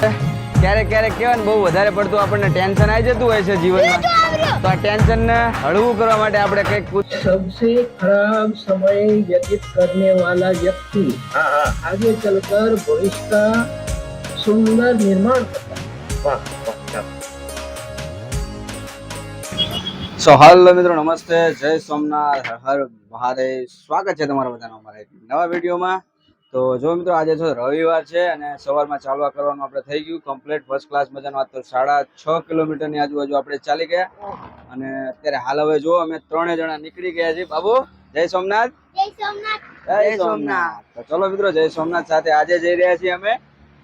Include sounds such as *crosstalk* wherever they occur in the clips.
ક્યારેક ક્યારેક કેવાય ને બહુ વધારે પડતું આપણને ટેન્શન આવી જતું હોય છે જીવનમાં. તો આ ટેન્શન ને હળવું કરવા માટે આપણે કંઈક સૌથી ખરાબ સમય વ્યતીત કરને વાલા વ્યક્તિ આગે ચલકર ભવિષ્ય કા સુંદર નિર્માણ સો હાલ મિત્રો નમસ્તે. જય સોમનાથ. હર મહાદેવ. સ્વાગત છે તમારા બધાનો અમારા એક નવા વિડીયોમાં. તો જો મિત્રો આજે જો રવિવાર છે અને સવારમાં ચાલવા કરવાનું આપણે થઈ ગયું. કમ્પ્લીટ ફર્સ્ટ ક્લાસ મજાનું આજ તો સાડા છ કિલોમીટરની આજુબાજુ આપણે ચાલી ગયા. અને અત્યારે હાલ હવે જો અમે ત્રણે જણા નીકળી ગયા છીએ. બાબુ જય સોમનાથ. જય સોમનાથ. તો ચલો મિત્રો જય સોમનાથ સાથે આજે જઈ રહ્યા છીએ અમે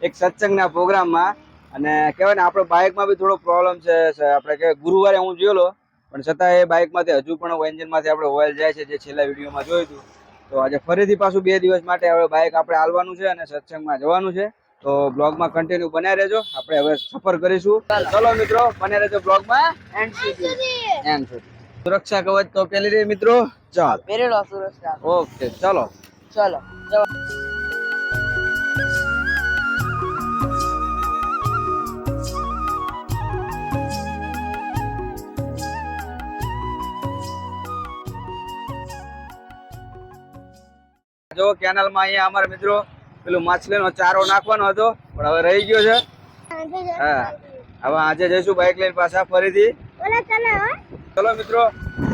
એક સત્સંગના પ્રોગ્રામમાં. અને કહેવાય ને આપણે બાઇકમાં બી થોડો પ્રોબ્લેમ છે. આપણે કહેવાય ગુરુવારે હું જોયેલો પણ છતાં એ બાઇકમાંથી હજુ પણ એન્જિનમાંથી આપણે ઓઇલ જાય છે જે છેલ્લા વિડીયોમાં જોયું હતું. તો આજે ફરીથી પાછું બે દિવસ માટે હવે બાઇક આપણે હાલવાનું છે અને સત્સંગમાં જવાનું છે. તો બ્લોગમાં કન્ટિન્યુ બનાવી રહેજો. આપણે હવે સફર કરીશું. ચલો મિત્રો બને રહેજો બ્લોગમાં એન્ડ સુધી. એન્ડ સુધી. સુરક્ષા કવચ તો પેલી રે મિત્રો. ચાલ. પહેરેલો સુરક્ષા. ઓકે ચલો. ચલો. કેનાલમાં અહીંયા અમારા મિત્રો પેલું માછલીનો ચારો નાખવાનો હતો. પણ હવે રહી ગયો છે. હા. હવે આજે જઈશું બાઇક લઈને પાછા ફરીથી. ચલો મિત્રો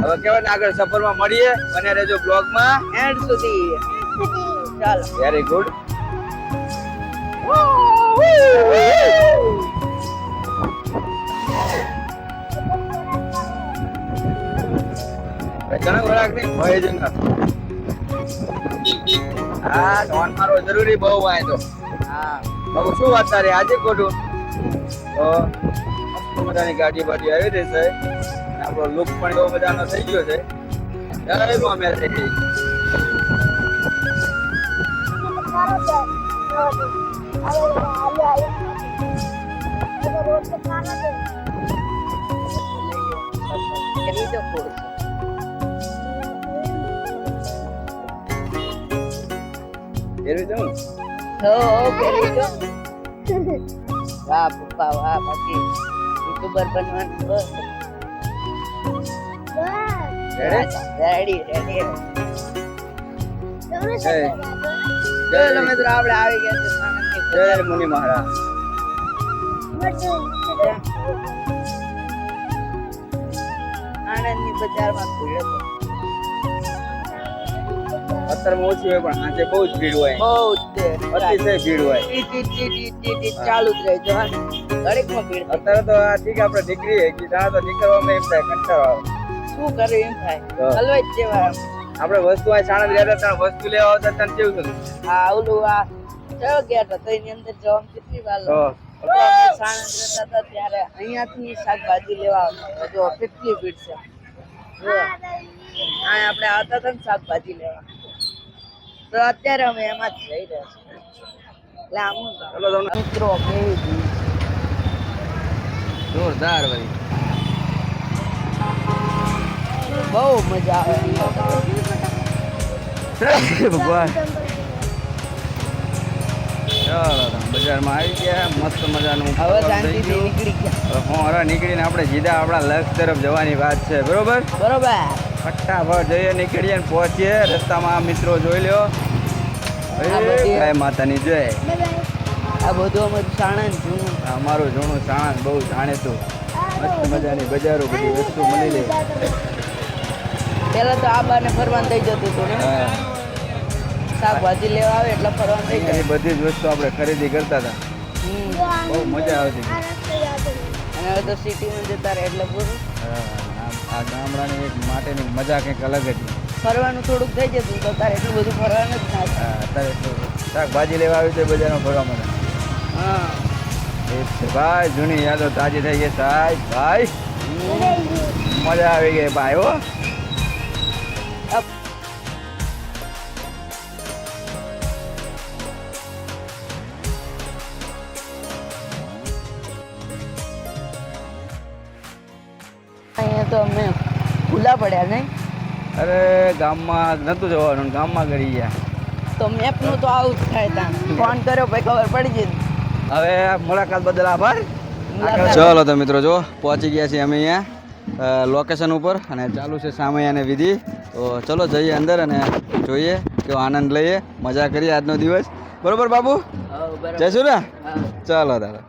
હવે કેવાય ને આગળ સફરમાં મળીએ. અને રહેજો બ્લોગમાં એન્ડ સુધી. ચાલો. વેરી ગુડ ઘણા ખોરાક નહીં? ભય જ ના. હા ડોન મારો જરૂરી બહુ વાય તો. હા. બાબુ શું વાત તારી? આજે ખોટું? તો મજાની ગાડી બાડી આવી રહી છે. આપણો લુક પણ એવો મજાનો થઈ ગયો છે. જય મોમેર થઈ કરી દો કોર્સ એવી જાઉં હો કરી દો વાહ પપ્પા વાહ બાકી. યુટ્યુબર બનવાનું બસ. રેડી રેડી રેડી ચલો મિત્રો આપણે આવી ગયા છે જય મુનિ મહારાજ. આણંદની બજારમાં ભીડ હતો. અત્યારમાં ઓછી હોય પણ આજે બહુ જ ભીડ હોય. બહુ જ અતિશય ભીડ હોય. ચાલુ જ રહે જવાનું દરેકમાં ભીડ અત્યારે તો આ ઠીક આપણે નીકળીએ કે ત્યાં તો નીકળવામાં એમ થાય કંટાળો આવે. શું કરવું એમ થાય? હલવાઈ જ જેવા આપણે વસ્તુ આ સાણંદ રહ્યા હતા વસ્તુ લેવા આવતા ત્યાં કેવું થતું આ ઓલું આ કયો ગયા હતા તો એની અંદર જવાનું કેટલી વાર સાણંદ રહેતા હતા ત્યારે અહીંયાથી શાકભાજી લેવા આવતા જો કેટલી ભીડ છે. આપણે આવતા હતા ને શાકભાજી લેવા. તો અત્યારે અમે એમાં જ જઈ રહ્યા છીએ. એટલે આમ મિત્રો કેવી જોરદાર ભાઈ. બહુ મજા આવે ભગવાન. ચાલો બજારમાં આવી ગયા. મસ્ત મજાનું હવે શાંતિથી નીકળી ગયા. હવે નીકળીને આપણે સીધા આપણા લક્ષ તરફ જવાની વાત છે. બરોબર? બરોબર. ફટાફટ જઈએ નીકળીએ ને પહોંચીએ. રસ્તામાં આ મિત્રો જોઈ લ્યો. ગાય માતાની જય. આ બધું અમારું સાણંદ જૂનું અમારું જૂનું સાણંદ બહુ જાણીતું મસ્ત મજાની બજારો બધી વસ્તુ મળી લે. પેલા તો આ બાને ફરવાનું થઈ જતું હતું ને. શાકભાજી લેવા આવે એટલે ફરવાનું થઈ જાય બધી જ વસ્તુ આપણે ખરીદી કરતા હતા. હમ. બહુ મજા આવતી અને હવે તો સિટીમાં જતા રહે એટલે પૂરું. આ- ગામડાની એક માટેની મજા કંઈક અલગ હતી ફરવાનું થોડુંક થઈ જતું તો તારે એટલું બધું ફરવાનું જ ના હા, અત્યારે શાકભાજી લેવા આવ્યું તો બજારમાં ફરવા મળે હા. એ જ છે. ભાઈ જૂની યાદો તાજી થઈ ગઈ સાહેબ ભાઈ મજા આવી ગઈ ભાઈ હો. તો અમે ખુલ્લા પડ્યા નહીં. અરે ગામમાં નહોતું જવાનું ગામમાં કરી ગયા. તો મેપનું તો આવું જ થાય ત્યાં. ફોન કર્યો પછી ખબર પડી ગઈ. હવે મુલાકાત બદલ આભાર. ચાલો તો મિત્રો જો પહોંચી ગયા છીએ અમે અહીંયા લોકેશન ઉપર અને ચાલુ છે સામે અને વિધિ. તો ચલો જઈએ અંદર અને જોઈએ કેવો આનંદ લઈએ મજા કરીએ આજનો દિવસ. બરોબર બાબુ? હા, જઈશું ને? ચાલો તારે.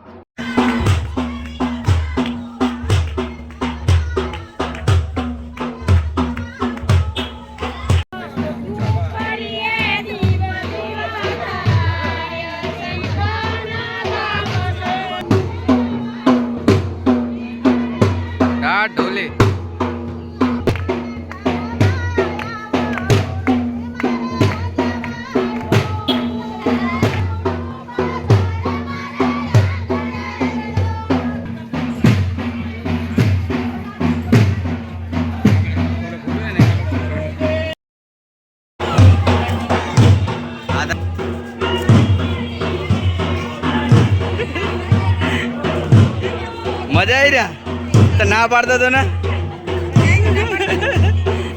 ના પાડતો હતો ને?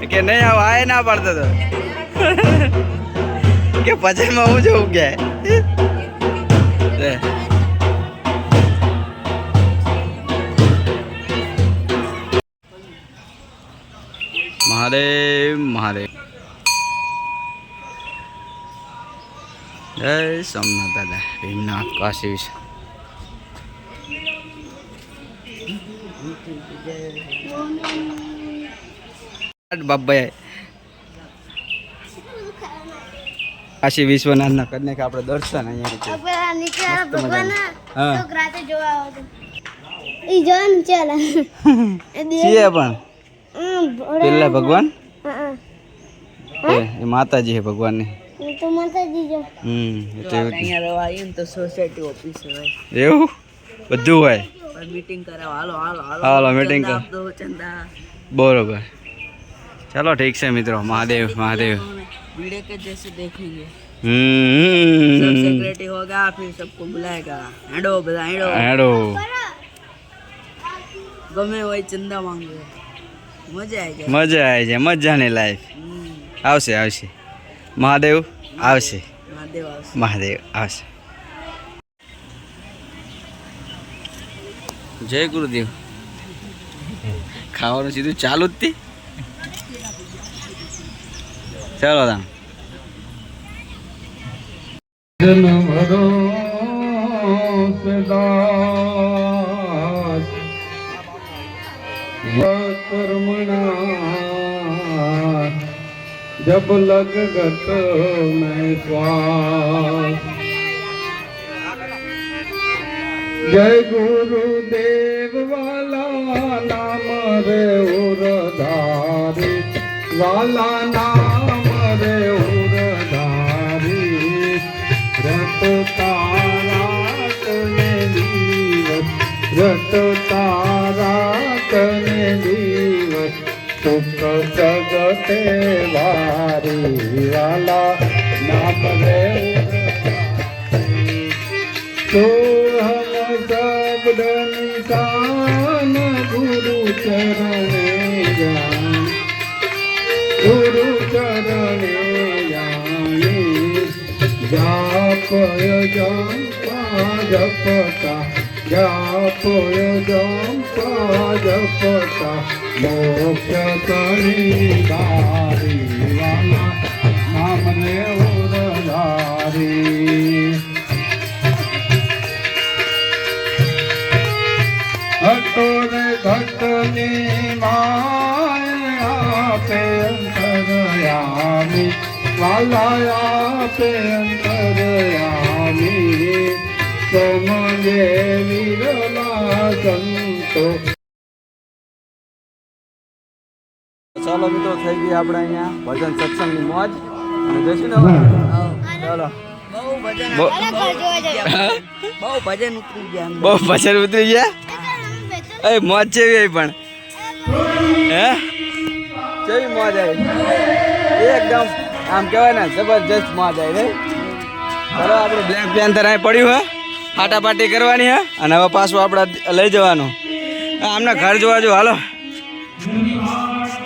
કે નહીં, આવ આય ના પાડતો હતો. કે પછીમાં હું જવું કે? મહાદેવ મહાદેવ જય સોમનાથ દાદા, ભીમનાથ, કાશી વિશે બાબાએ કાશી વિશ્વનાથના કરીને આપડે આપણે દર્શન અહીંયા નીચે ભગવાન હા. રાતે જોવા આવો ઈ જોન ચાલે. *laughs* એ દે છીએ પણ. પેલા ભગવાન? હા, હા. એ એ માતાજી છે ભગવાનની. એ તો માતાજી જો હમ એટલે તો અહીંયા રહેવા આવીએ ને તો સોસાયટી ઓફિસ હોય. એવું? બધું હોય. મીટિંગ કરાવો. હાલો હાલો હાલો. મીટિંગ કરો. ચંદા. બરોબર. ચલો ઠીક છે મિત્રો. મહાદેવ મહાદેવ. वीडियो के जैसे देखेंगे सेक्रेटरी होगा फिर सबको बुलाएगा हेडो બધા हेडो हेडो ગમે હોય ચંદા માંગો મજા આવી જાય. મજા આવી જાય મજાની લાઈફ આવશે આવશે. મહાદેવ આવશે. મહાદેવ આવશે. મહાદેવ આવશે. જય ગુરુદેવ. ખાવાનું સીધું ચાલુ જ ચાલો તામ જબ લગ ગત મેં સ્વાસ. જય ગુરુદેવ વાલા નામ રે ઉરધારી. વાલા નામ રે ઉરધારી. રત તારા તને દિવસ રત તારા દિવસ. સુખ જગતે વારી વાલા નામ રે ઉરધારી. ચરણે જા ગુરુ ચરણે જાપય જપા જપતા જાપય જપા જપતા મોક્ષ કરી તારી નામ લેવું ધારી ઘટની માય આપે અંતરયામી વાલા આપે અંતરયામી સમજે વિરલા સંતો ચાલો મિત્રો થઈ ગઈ આપણે અહીંયા ભજન સત્સંગની મોજ. અને જશું ને ચાલો. બહુ ભજન ઉતરી ગયા. બહુ ભજન ઉતરી ગયા? એ, મોજ જેવી પણ. હે? જેવી મોજ આવી. એકદમ, આમ કહેવાય ને, જબરજસ્ત મોજ આવી ચાલો, આપણે બ્લેક પેન્થર અહીં પડ્યું, હે? ફાટાફાટી કરવાની, હે? અને હવે પાછું આપણે લઈ જવાનું. આમને ઘર જોવા જો, હાલો.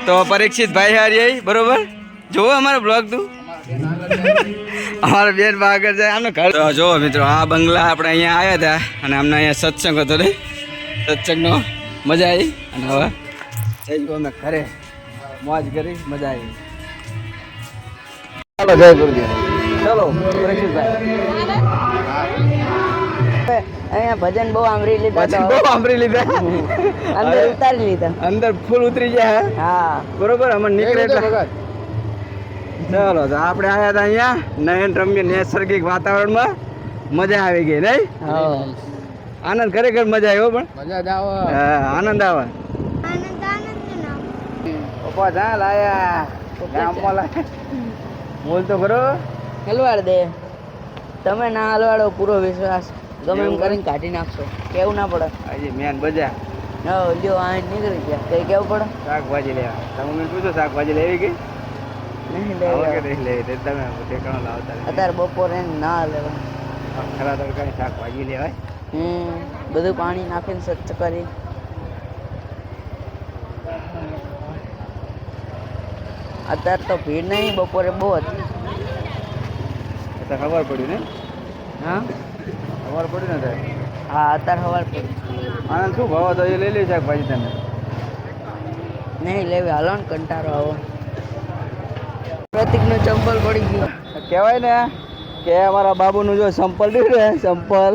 તો પરીક્ષિત ભાઈ હારી આવી બરોબર? જોવો અમારો બ્લોગ તું. અમારા બેન આગળ જાય આનું ઘર જો મિત્રો, આ બંગલા આપણે અહીંયા આવ્યા હતા, અને અમને અહીંયા સત્સંગ હતો ને સત્સંગનો મજા આવી અને હવે જઈ ગયો અમે ઘરે મોજ કરી મજા આવી. ચાલો જય ગુરુદેવ. ચલો અહીંયા ભજન બહુ આંબરી લીધા ભજન બહુ સાંભળી લીધા. અંદર ઉતારી લીધા. અંદર ફૂલ ઉતરી ગયા હે? હા. બરોબર અમે નીકળે એટલે. ચાલો તો આપણે આવ્યા હતા અહીંયા નયન રમ્ય નૈસર્ગિક વાતાવરણમાં. મજા આવી ગઈ નહીં? હા. આનંદ ખરેખર મજા આવ્યો પણ. મજા જ આવે. આનંદ આવે. આનંદ આનંદ પપ્પા જા લાયા. ગામમાં લાયા. બોલ તો ખરો. હલવાડ દે. તમે ના હલવાડો પૂરો વિશ્વાસ. ગમે એમ કરીને કાઢી નાખશો. કેવું ના પડે. આજે મેન બજા. હા લ્યો આ નીકળી ગયા. કઈ કેવું પડે? શાકભાજી લેવા. તમે મને પૂછો શાકભાજી લેવી ગઈ તમે અત્યારે બપોરે ના લેવા. ખરા ખરા તડકાની શાકભાજી લેવાય? હમ બધું પાણી નાખીને સ્વચ્છ કરી. અત્યારે તો ભીડ નહીં બપોરે બહુ હતી ખબર પડી ને? હા? ખબર પડી ને હા અત્યારે ખબર પડી. આનંદ શું ભાવ તો એ લઈ લે શાકભાજી તમે. નહીં લેવી. હાલો ને કંટાળો આવો. પ્રતિકનું ચંપલ પડી ગયું. કહેવાય ને કે અમારા બાબુનું જો સંપલ રહ્યું ને સંપલ.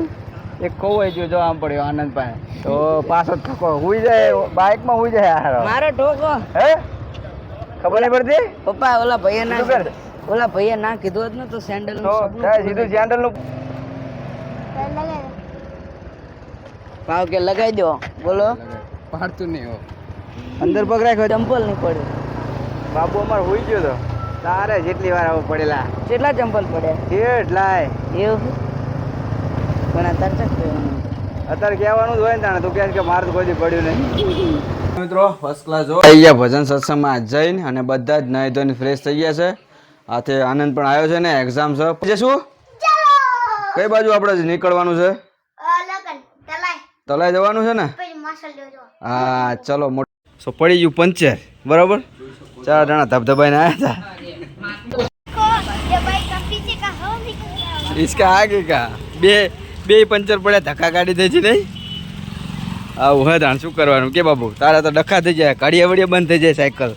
એ ખોવાઈ ગયો જો આમ પડ્યો આનંદ પાસે તો પાછો ઠોકો. હુઈ જાય બાઇકમાં હુઈ જાય હારો. મારો ઠોકો. હે? ખબર નહીં પડતી? પપ્પા ઓલા ભાઈએ ના. ઓલા ભાઈએ ના કીધું હોત ને તો સેન્ડલ તો કાંઈ સીધું સેન્ડલનું ભાવ કે લગાઈ દો. બોલો. પાડતું નહીં હો. અંદર પગ રાખ્યો ચંપલ નહીં પડે બાબુ અમાર હુઈ ગયો તો. તારે જેટલી વાર આવો પડેલા. કેટલા ચંપલ પડ્યા. કેટલાય એવું? પણ અત્યારે ચક કહેવાનું. અત્યારે કહેવાનું જ હોય ને તાણે તું કહે કે મારે તો કોઈ દી પડ્યું નહીં મિત્રો ફર્સ્ટ ક્લાસ જો થઈ ગયા ભજન સત્સંગમાં જઈને અને બધા જ નાહી ધોઈને ફ્રેશ થઈ ગયા છે આથી આનંદ પણ આવ્યો છે ને એક્ઝામ છે પછી શું કઈ બાજુ આપણે નીકળવાનું છે લગન તલાય તલાઈ જવાનું છે ને પછી મસાલ લેજો હા ચલો મોટ સો પડી ગયું પંચર બરાબર ચાર જણા ધબધબાઈને આવ્યા को ये बाइक का पीछे બે પંચર પડે ધક્કા કાઢી દે છે નહીં? આવું હે તાણ શું કરવાનું? કે બાબુ, તારા તો ડખા થઈ જાય કાઢીએ વળીએ બંધ થઈ જાય સાયકલ.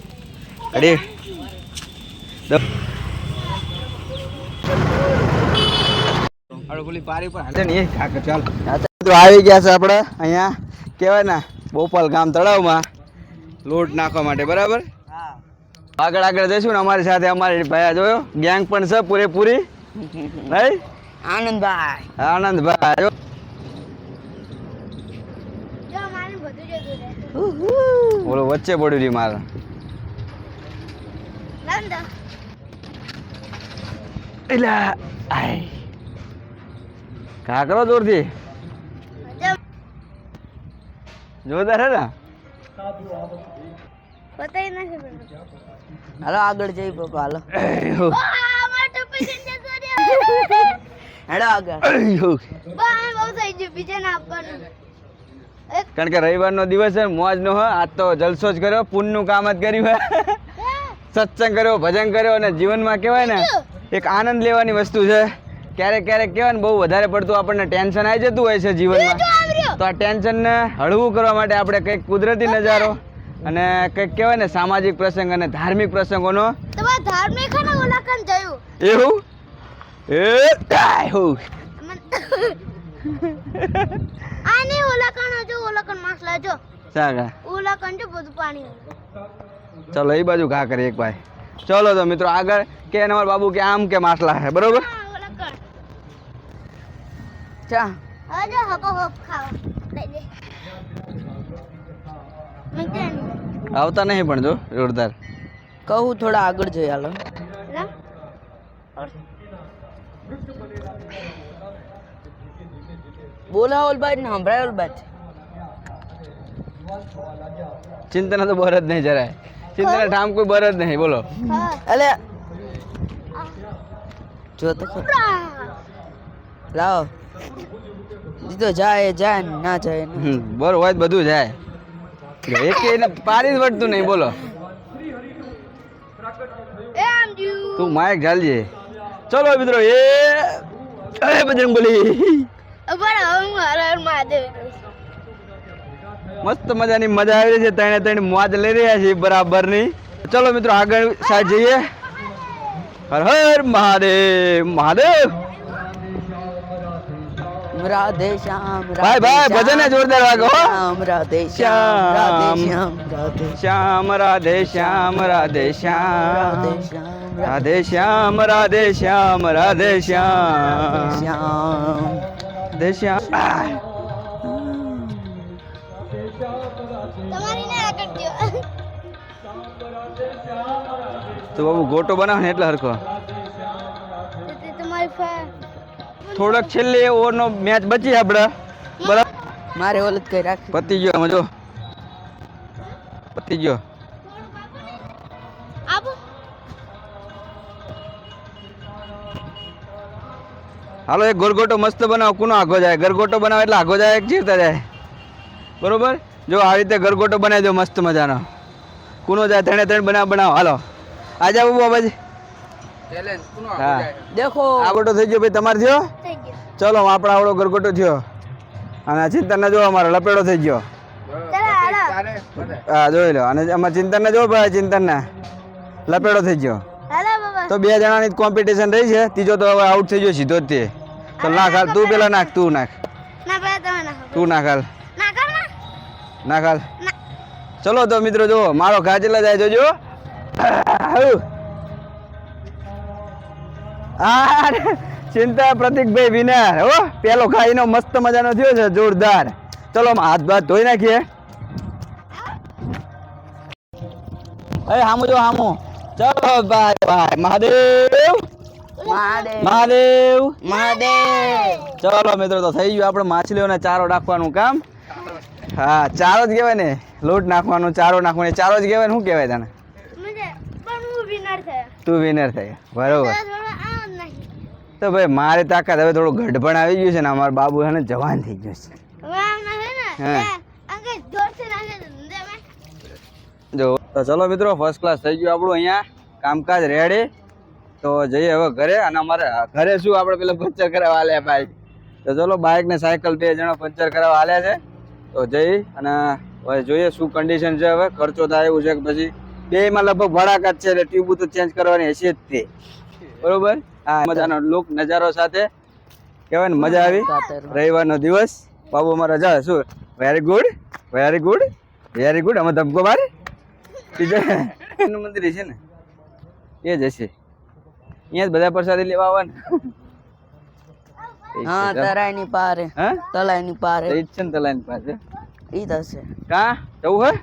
કાઢીએ તો આવી ગયા છે આપણે અહીંયા કહેવાય ને, બોપલ ગામ તળાવમાં. લોટ નાખવા માટે, બરાબર? આગળ આગળ જઈશું ને અમારી સાથે, અમારી ભાઈ જોયો, ગેંગ પણ છે, પૂરેપૂરી. રાઈટ આનંદભાઈ. આનંદભાઈ બોલો વચ્ચે પડ્યું રી મારે. એટલે આય. ઘા કરો જોરથી. જોરદાર હે ને? હાલો આગળ જઈ પપ્પા હાલો. *laughs* આ હેડો આગળ. ના કારણ કે રવિવારનો દિવસ છે મોજ નો હોય આજ તો જલસો જ કર્યો પુણ્યનું કામ જ કર્યું હે. સત્સંગ કર્યો ભજન કર્યો અને જીવનમાં કહેવાય ને એક આનંદ લેવાની વસ્તુ છે. ક્યારેક ક્યારેક કહેવાય ને બહુ વધારે પડતું આપણને ટેન્શન આવી જતું હોય છે જીવનમાં. તો આ ટેન્શનને હળવું કરવા માટે આપણે કંઈક કુદરતી નજારો અને કંઈક કહેવાય ને સામાજિક પ્રસંગ અને ધાર્મિક પ્રસંગોનો ધાર્મિક ને એવું? એ હું. આ જો ઉલ્લંઘન હજુ ઉલ્લંઘન માસલા જો સાગા. ઉલ્લંઘન જો બધું પાણી ચલો એ બાજુ ઘા કરી એક ભાઈ. ચલો તો મિત્રો આગળ કે એને બાબુ કે આમ કે માસલા હે બરોબર? ચા. હવે હકો હપ ખાવા. દે. દે આવતા નહીં પણ જો જોરદાર. કહું થોડા આગળ જઈ હાલો બોલા ઓલબાજ ને સંભળાય ઓલબાજ ચિંતા તો બર જ નહીં જરાય ચિંતા ઠામ કોઈ બર જ નહીં બોલો હા અલે જો તો ખરો. પ્રા. લાવો જીતો જાય જાય ને ના જાય ને હમ, બર હોય તો બધું જાય એક એને પારી જ વળતું નહીં બોલો એ આમ જ્યુ તું માઇક ઝાલજે ચલો મિત્રો એ અરે બજરંગ બલી પણ હવે હું હર હર મહાદેવ કરું. મસ્ત મજાની મજા આવી રહી છે ત્રણે ત્રણ મોજ લઈ રહ્યા છે બરાબરની. ચલો મિત્રો આગળ સાઈડ જઈએ. હર હર મહાદેવ મહાદેવ. રાધે શ્યામ ભાઈ ભાઈ ભજન જોરદાર વાગો રાધે શ્યામ રાધે શ્યામ. રાધે શ્યામ. રાધે શ્યામ રાધે શ્યામ. રાધે શ્યામ રાધે શ્યામ રાધે શ્યામ. શ્યામ. કરજો તો બાબુ ગોટો બનાવ ને એટલે હરખો. થોડોક છેલ્લે ઓવરનો મેચ બચી આપણે બરાબર? મારે ઓલત કઈ રાખ પતી ગયો મજો પતી ગયો. હાલો એક ગરગોટો મસ્ત બનાવો કોનો આગો જાય? ગરગોટો બનાવો એટલે આગો જાય એક ચીરતા જાય. બરોબર? જો આવી રીતે ગરગોટો બનાવી દો મસ્ત મજાનો. કુનો જાય ત્રણે ત્રણ બનાવ બનાવો. હાલો. આ જાવ બાબાજી હા. દેખો. આવડો થઈ ગયો ભાઈ તમારે થયો? થઈ ગયો. ચલો આપણો આવડો ગરગોટો થયો. અને આ ચિંતનને જો અમારો લપેડો થઈ ગયો. હા જોઈ લો. અને અમારા ચિંતનને જો ભાઈ ચિંતનને. લપેડો થઈ ગયો. તો બે જણાની કોમ્પિટિશન રહી છે. ત્રીજો તો હવે આઉટ થઈ ગયો સીધો જ તે. તો નાખ હાલ તું પેલા નાખ તું નાખ. તું નાખ હાલ. નાખ હાલ. ચલો તો મિત્રો જો મારો જાય જોજો. ચિંતા પ્રતિકભાઈ વિનાર હો. પેલો ખાઈનો મસ્ત મજાનો થયો છે જોરદાર. ચલો હાથ ભાત ધોઈ નાખીએ. અરે હામુ જો હામુ. ચલો ભાઈ ભાઈ મહાદેવ. મહાદેવ. મહાદેવ. મહાદેવ. ચલો મિત્રો તો થઈ ગયું આપણે માછલીઓને ચારો નાખવાનું કામ. હા ચારો જ કહેવાય ને. લોટ નાખવાનો ચારો નાખવાનો ચારો જ કહેવાય ને શું કહેવાય તને? મુજે પણ હું વિનર થયો તું વિનર થઈ બરોબર. તો ભાઈ મારે તાકાત હવે થોડું ગઢપણ આવી ગયું છે ને અમારા બાબુ છે ને જવાન થઈ ગયો છે. જો તો ચલો મિત્રો ફર્સ્ટ ક્લાસ થઈ ગયું આપણું અહીંયા. કામકાજ રેડી તો જઈએ હવે ઘરે અને અમારે ઘરે શું આપણે પેલા પંચર કરાવવા આલ્યા બાઇક તો ચલો બાઇક ને સાયકલ બે જણા પંચર કરાવવા આલ્યા છે. તો જઈ અને હવે જોઈએ શું કન્ડિશન છે હવે. ખર્ચો થાય એવું છે કે પછી? બેમાં લગભગ ભડાકા છે એટલે ટ્યુબ તો ચેન્જ કરવાની હશે જ તે. બરોબર? હા, મજાનો લુક નજારો સાથે. કહેવાય ને મજા આવી. રવિવારનો દિવસ. બાબુ, અમારે રજા શું? Very good very good very good અમે ધબકો મારે? એનું *laughs* મંદિર છે ને. એ જ હશે. અહીંયા બધા પ્રસાદી લેવા આવવાના? હા તરાઈ ની પારે. હા? તલાઈ ની પારે ઈ છે ને તલાઈની પાસે ઈ થશે કા? જવું હે?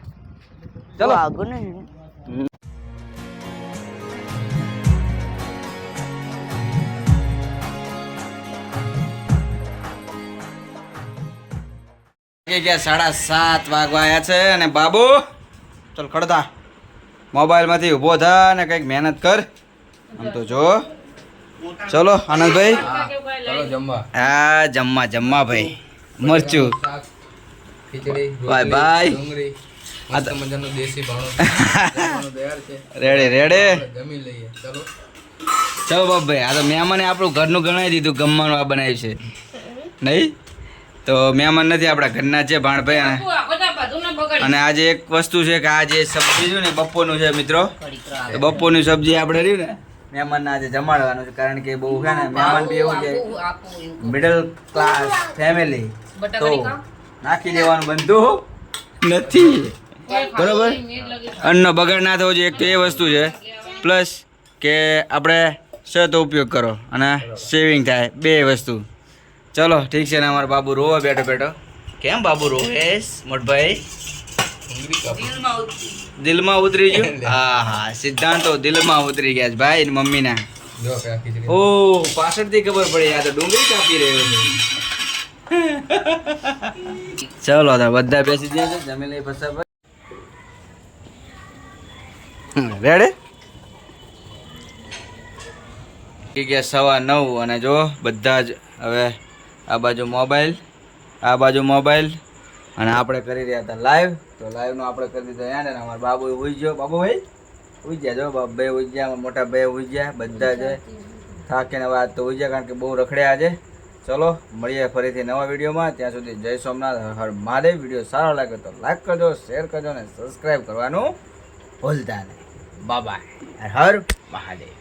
ચલો. આગળ ને ગયા સાડા સાત વાગવા આવ્યા છે અને બાબુ ચલ ખડતા. મોબાઈલમાંથી ઊભો થા અને કંઈક મહેનત કર. આમ તો જો. ચલો આનંદભાઈ. હા જમવા જમવા ભાઈ. મરચું. ભાઈ ભાઈ રેડે રેડે. રેડી રેડી ચલો. બાપભાઈ આ તો મહેમાને આપણું ઘરનું ગણાવી દીધું ગમવાનું આ બનાવ્યું છે. નહીં? તો મહેમાન નથી આપણા ઘરના છે ભાણભાઈ અને- અને આજે એક વસ્તુ છે કે આ જે સબ્જી છે ને બપોરનું છે મિત્રો તો બપોરની સબ્જી આપણે રહ્યું ને મહેમાનને આજે જમાડવાનું છે કારણ કે બહુ છે ને મહેમાન બી એવું કે મિડલ ક્લાસ ફેમિલી તો નાખી દેવાનું બનતું નથી. બરોબર? અન્નનો બગાડ ના થવો જોઈએ એક તો એ વસ્તુ છે. પ્લસ કે આપણે સત ઉપયોગ કરો અને સેવિંગ થાય બે વસ્તુ. ચલો ઠીક છે ને અમારો બાબુ રોવા બેઠો બેઠો. કેમ બાબુ રોવેશ મોટભાઈ. દિલમાં ઉતરી ગયું. હા હા સિદ્ધાંતો દિલમાં ઉતરી ગયા છે ભાઈ મમ્મીના. ઓ પાછળથી ખબર પડી આ તો ડુંગળી કાપી રહ્યો છે. *laughs* ચલો તો બધા બેસી ગયા છે. જમી લઈ ફસાભાઈ રેડે ગયા સવા નવ અને જો બધા જ હવે આ બાજુ મોબાઈલ આ બાજુ મોબાઈલ અને આપણે કરી રહ્યા હતા લાઈવ તો લાઈવનો આપણે કરી દીધો યાદ ને અમારા બાબુ હોઈ ગયો. બાબુ ભાઈ ઉજ્યા જો બાપ બે ઉજ્યા મોટા બે ઉજ્યા બધા છે. થાકીને વાત તો ઉજ્યા કારણ કે બહુ રખડ્યા છે. ચલો, મળીએ ફરીથી નવા વિડીયોમાં. ત્યાં સુધી જય સોમનાથ, હર મહાદેવ. વીડિયો સારો લાગે તો લાઈક કરજો શેર કરજો અને સબસ્ક્રાઈબ કરવાનું ભૂલતા નહીં. બાય હર મહાદેવ.